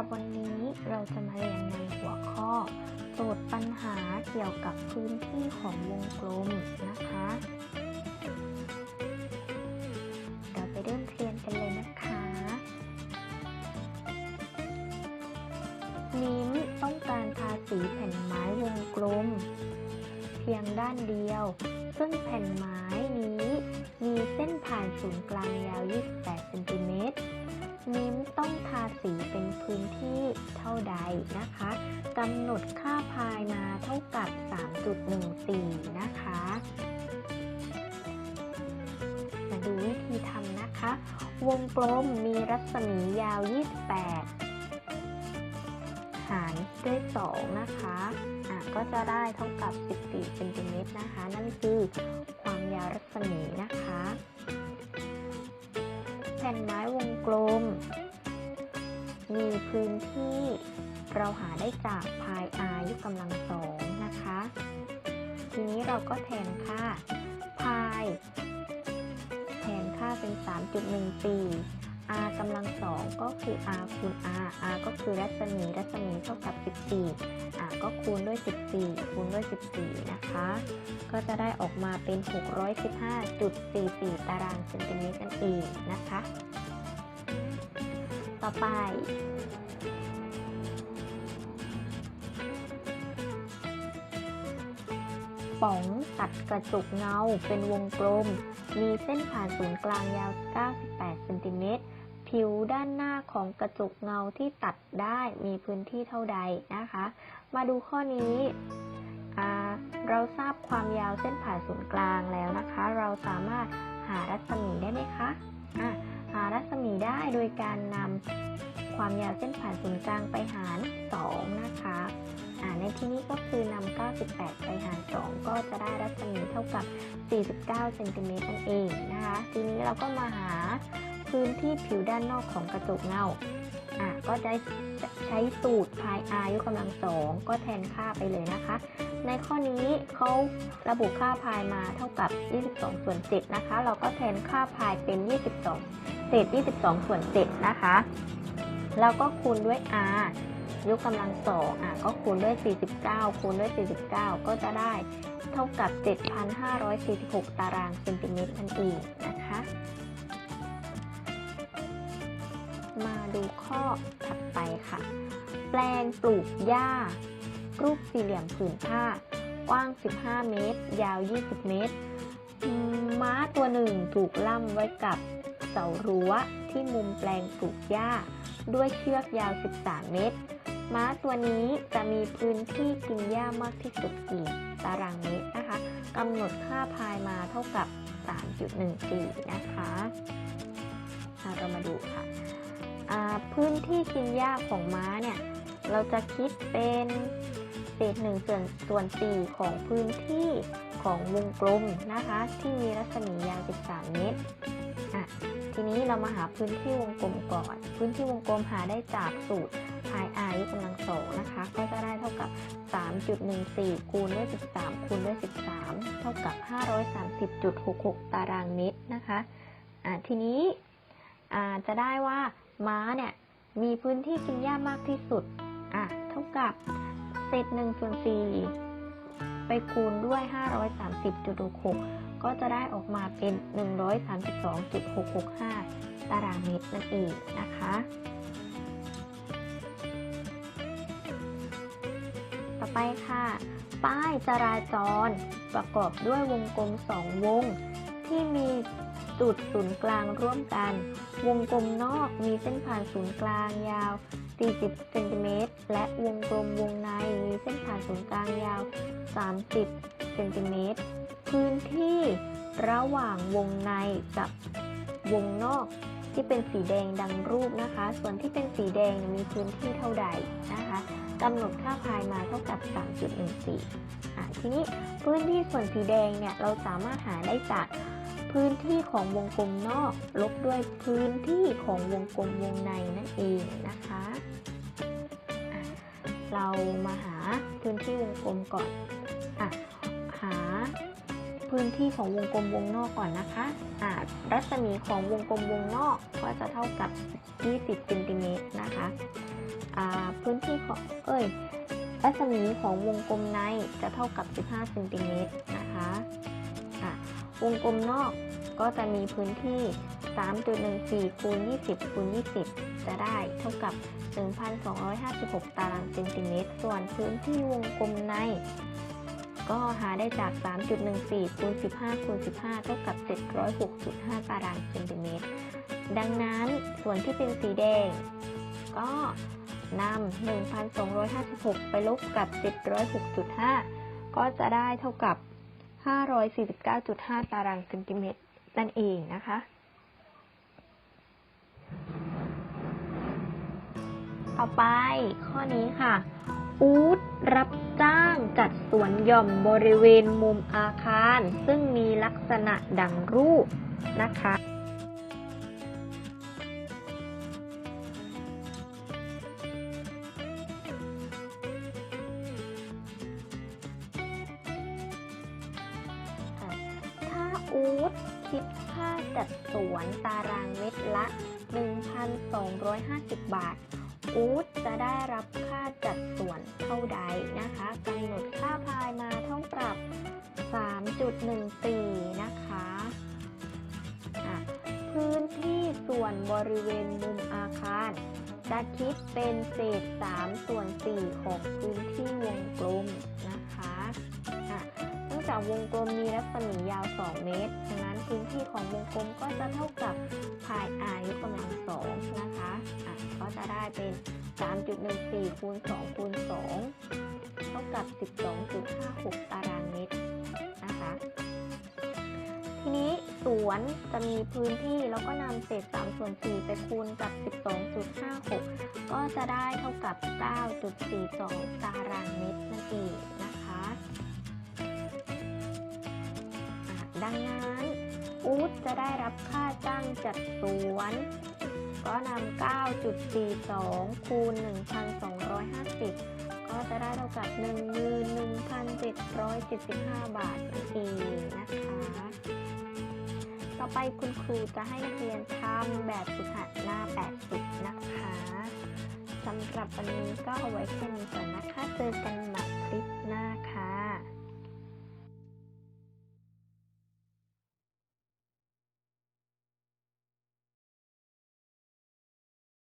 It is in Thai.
รับวันนี้เราจะมาเรียนในหัวข้อ โจทย์ปัญหาเกี่ยวกับพื้นที่ของวงกลมนะคะ เราไปเริ่มเรียนกันเลยนะคะ นิ้มต้องการทาสีแผ่นไม้วงกลม เพียงด้านเดียว ซึ่งแผ่นไม้นี้มีเส้นผ่านศูนย์กลางยาว 28 เซนติเมตร นิ้มต้องทาสีเป็นพื้นที่เท่าใดนะคะกำหนดค่าพายมาเท่ากับ 3.14 นะคะ มาดูวิธีทำนะคะ วงกลมมีรัศมียาว 28 หารด้วย 2 นะคะอะก็จะได้เท่ากับ 14เซนติเมตรนะคะ นั่นคือความยาวรัศมีนะคะ แผ่นไม้วง ลม มีพื้นที่เราหาได้จากพาย r ยกกำลังสองนะคะ ทีนี้เราก็แทนค่าพายแทนค่าเป็น 3.14 r กำลังสองก็คือ r คูณ r r ก็คือรัศมีรัศมีเท่ากับ 14 r ก็คูณด้วย 14 คูณด้วย 14 นะคะ ก็จะได้ออกมาเป็น 615.44 ตารางเซนติเมตรนั่นเองนะคะ ไป ป๋องตัดกระจกเงาเป็นวงกลม มีเส้นผ่านศูนย์กลางยาว 98 เซนติเมตร ผิวด้านหน้าของกระจกเงาที่ตัดได้มีพื้นที่เท่าใดนะคะ มาดูข้อนี้เราทราบความยาวเส้นผ่านศูนย์กลางแล้วนะคะ เราสามารถหารัศมีได้ไหมคะอะ รัศมีได้โดยการนำความยาวเส้นผ่านศูนย์กลางไปหาร 2 นะคะในที่นี้ก็คือนำ98 ไปหาร 2 ก็จะได้รัศมีเท่ากับ 49 เซนติเมตรนั่นเองนะคะ ทีนี้เราก็มาหาพื้นที่ผิวด้านนอกของกระจกเงาอะก็จะใช้สูตรพาย r ยกกำลังสองก็แทนค่าไปเลยนะคะ ในข้อนี้เขาระบุค่าพายมาเท่ากับ 22 ส่วน 7 นะคะ เราก็แทนค่าพายเป็น 22 เศษ 22 ส่วน 7 นะคะ แล้วก็คูณด้วย r ยกกำลังสองอะก็คูณด้วย 49 คูณด้วย 49 ก็จะได้เท่ากับ 7,546 ตารางเซนติเมตรนั่นเองนะคะ มาดูข้อถัดไปค่ะ แปลงปลูกหญ้า รูปสี่เหลี่ยมผืนผ้า กว้าง 15 เมตร ยาว 20 เมตร ม้าตัวหนึ่งถูกล่ำไว้กับ เสารั้วที่มุมแปลงปลูกหญ้า ด้วยเชือกยาว 13 เมตร ม้าตัวนี้จะมีพื้นที่กินหญ้ามากที่สุดกี่ตารางเมตรนะคะกำหนดค่าพายมาเท่ากับ 3.14 นะคะอะเรามาดูค่ะพื้นที่กินหญ้าของม้าเนี่ย เราจะคิดเป็นเศษหนึ่งส่วนส่วนสี่ของพื้นที่ของวงกลมนะคะ ที่มีรัศมียาว 13 เมตรอะ ทีนี้เรามาหาพื้นที่วงกลมก่อน พื้นที่วงกลมหาได้จากสูตรพาย r ยกกำลังสองนะคะ ก็จะได้เท่ากับ 3.14 คูณด้วย 13 คูณด้วย 13 เท่ากับ 530.66 ตารางเมตรนะคะอะทีนี้อ่าจะได้ว่าม้าเนี่ยมีพื้นที่กินหญ้ามากที่สุด อะ เท่ากับเศษ1ส่วน4ไปคูณด้วย 530.66 ก็จะได้ออกมาเป็น 132.665 ตารางเมตรนั่นเองนะคะ ต่อไปค่ะ ป้ายจราจรประกอบด้วยวงกลม 2 วง ที่มีจุดศูนย์กลางร่วมกัน วงกลมนอกมีเส้นผ่านศูนย์กลางยาว 40 เซนติเมตร และวงกลมวงในมีเส้นผ่านศูนย์กลางยาว 30 เซนติเมตร พื้นที่ระหว่างวงในกับวงนอกที่เป็นสีแดงดังรูปนะคะ ส่วนที่เป็นสีแดงมีพื้นที่เท่าใดนะคะกำหนดค่าพายมาเท่ากับ 3.14อะทีนี้พื้นที่ส่วนสีแดงเนี่ยเราสามารถหาได้จากพื้นที่ของวงกลมนอกลบด้วยพื้นที่ของวงกลมวงในนั่นเองนะคะะเรามาหาพื้นที่วงกลมก่อนอะ พื้นที่ของวงกลมวงนอกก่อนนะคะอ่ารัศมีของวงกลมวงนอกก็จะเท่ากับ 20เซนติเมตรนะคะพื้นที่ของเอ้ยรัศมีของวงกลมในจะเท่ากับ 15เซนติเมตรนะคะะวงกลมนอกก็จะมีพื้นที่ 3.14คูณ20คูณ20 จะได้เท่ากับ 1,256 ตารางเซนติเมตร ส่วนพื้นที่วงกลมใน ก็หาได้จาก 3.14คูณ15คูณ15 เท่ากับ 706.5 ตารางเซนติเมตร ดังนั้นส่วนที่เป็นสีแดง ก็นำ 1,256 ไปลบกับ 706.5 ก็จะได้เท่ากับ 549.5 ตารางเซนติเมตรนั่นเองนะคะต่อไปข้อนี้ค่ะ อู๊ดรับจ้างจัดสวนหย่อมบริเวณมุมอาคาร ซึ่งมีลักษณะดังรูปนะคะถ้าอูดคิดค่าจัดสวนตารางเมตรละ 1,250 บาท อูด จะได้รับค่าจัดส่วนเท่าใดนะคะกำหนดค่าพายมาเท่ากับ 3.14 นะคะอะพื้นที่ส่วนบริเวณมุมอาคาร จะคิดเป็นเศษ 3 ส่วน 4 ของพื้นที่วงกลมนะคะเนื่องจากวงกลมมีรัศมียาว 2 เมตรดังนั้นพื้นที่ของวงกลมก็จะเท่ากับพาย r ยกกำลังสองนะคะะก็จะได้เป็น 3.14คูณ2คูณ2เท่ากับ 12.56 ตารางเมตรนะคะ ทีนี้สวนจะมีพื้นที่แล้วก็นำเศษ3ส่วน4ไปคูณกับ 12.56 ก็จะได้เท่ากับ 9.42 ตารางเมตรนั่นเองนะคะะดังนั้นอูดจะได้รับค่าจ้างจัดสวน ก็นำ 9.42 คูณ 1,250 ก็จะได้เท่ากับ 11,775 บาทนั่นเองนะคะ ต่อไปคุณครูจะให้นักเรียนทำแบบฝึกหัดหน้า 80 นะคะสำหรับวันนี้ก็เอาไว้แค่นี้ก่อนนะคะ เจอกันใหม่คลิปหน้าค่ะ